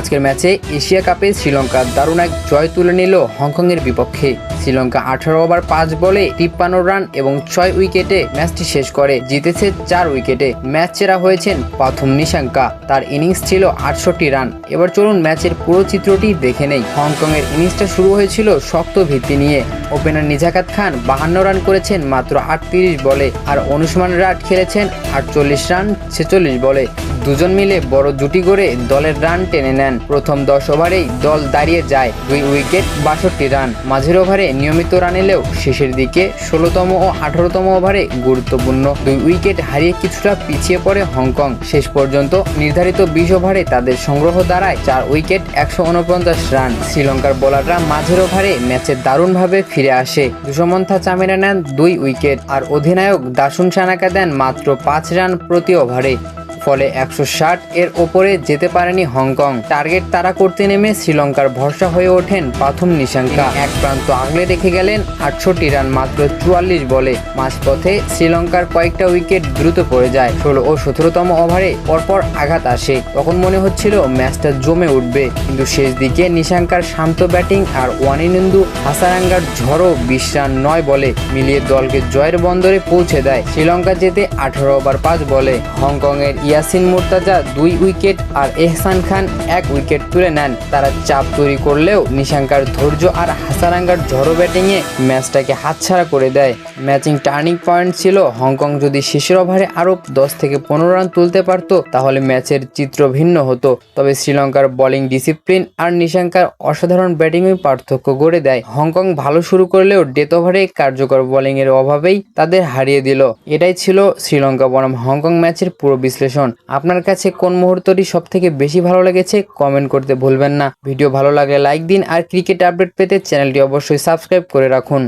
আজকের ম্যাচে এশিয়া কাপে শ্রীলঙ্কা দারুণ এক জয় তুলে নিল হংকংয়ের বিপক্ষে। শ্রীলঙ্কা আঠারো ওভার পাঁচ বলে তিপ্পান্ন রান এবং ছয় উইকেটে ম্যাচটি শেষ করে, জিতেছে চার উইকেটে। ম্যাচ সেরা হয়েছেন প্রথম নিশাঙ্কা। তার ইনিংস ছিল আটষট্টি রান। এবার চলুন ম্যাচের পুরো চিত্রটি দেখে নেই। হংকংয়ের ইনিংসটা শুরু হয়েছিল শক্ত ভিত্তি নিয়ে। ওপেনার নিজাকাত খান বাহান্ন রান করেছেন মাত্র আটত্রিশ বলে, আর অনুসমান রাট খেলেছেন আটচল্লিশ রান ছেচল্লিশ বলে। দুজন মিলে বড় জুটি করে দলের রান টেনে নেন। প্রথম দশ ওভারেই দল দাঁড়িয়ে যায় দুই উইকেট বাষট্টি রান। মাঝের ওভারে নিয়মিত রান এলেও শেষের দিকে ষোলোতম ও আঠারোতম ওভারে গুরুত্বপূর্ণ দুই উইকেট হারিয়ে কিছুটা পিছিয়ে পড়ে হংকং। শেষ পর্যন্ত নির্ধারিত বিশ ওভারে তাদের সংগ্রহ দাঁড়ায় চার উইকেট, একশো উনপঞ্চাশ রান। শ্রীলঙ্কার বোলাররা মাঝের ওভারে ম্যাচে দারুণভাবে ফিরে আসে। দুশমন্থা চামেরা নেন দুই উইকেট। আর অধিনায়ক দাসুন সানাকা দেন মাত্র পাঁচ রান প্রতি ওভারে। ফলে একশো ষাট এর ওপরে যেতে পারেনি হংকং। টার্গেট তারা করতে নেমে শ্রীলঙ্কার ভরসা হয়ে ওঠেন প্রথম নিশাঙ্কা। এক প্রান্ত আগলে রেখে গেলেন আটষট্টি রান মাত্র চুয়াল্লিশ বলে। মাঝপথে শ্রীলঙ্কার কয়েকটা উইকেট দ্রুত পড়ে যায়। ষোলো ও সতেরোতম ওভারে পরপর আঘাত আসে। তখন মনে হচ্ছিল ম্যাচটা জমে উঠবে। কিন্তু শেষ দিকে নিশাঙ্কার শান্ত ব্যাটিং আর ওয়ানিনন্দু হাসারাঙ্গার ঝড়ো বিশ রান নয় বলে মিলিয়ে দলকে জয়ের বন্দরে পৌঁছে দেয়। শ্রীলঙ্কা যেতে আঠারো ওভার পাঁচ বলে। হংকংয়ের ইয়াসিন মুর্তাজা দুই উইকেট আর এহসান খান এক উইকেট তুলে নেন। তারা চাপ তৈরি করলেও নিশাঙ্কার ধৈর্য আর হাসারাঙ্গার ঝড়ো ব্যাটিংয়ে ম্যাচটাকে হাতছাড়া করে দেয়। ম্যাচিং টার্নিং পয়েন্ট ছিল হংকং যদি শেষের ওভারে আরও দশ থেকে পনেরো রান তুলতে পারত, তাহলে ম্যাচের চিত্র ভিন্ন হতো। তবে শ্রীলঙ্কার বোলিং ডিসিপ্লিন আর নিশাঙ্কার অসাধারণ ব্যাটিংয়ে পার্থক্য গড়ে দেয়। হংকং ভালো শুরু করলেও ডেথ ওভারে কার্যকর বোলিংয়ের অভাবেই তাদের হারিয়ে দিল। এটাই ছিল শ্রীলঙ্কা বনাম হংকং ম্যাচের পুরো বিশ্লেষণ। আপনার কাছে কোন মুহূর্তটি সব থেকে বেশি ভালো লেগেছে কমেন্ট করতে ভুলবেন না। ভিডিও ভালো লাগলে লাইক দিন আর ক্রিকেট আপডেট পেতে চ্যানেলটি অবশ্যই সাবস্ক্রাইব করে রাখুন।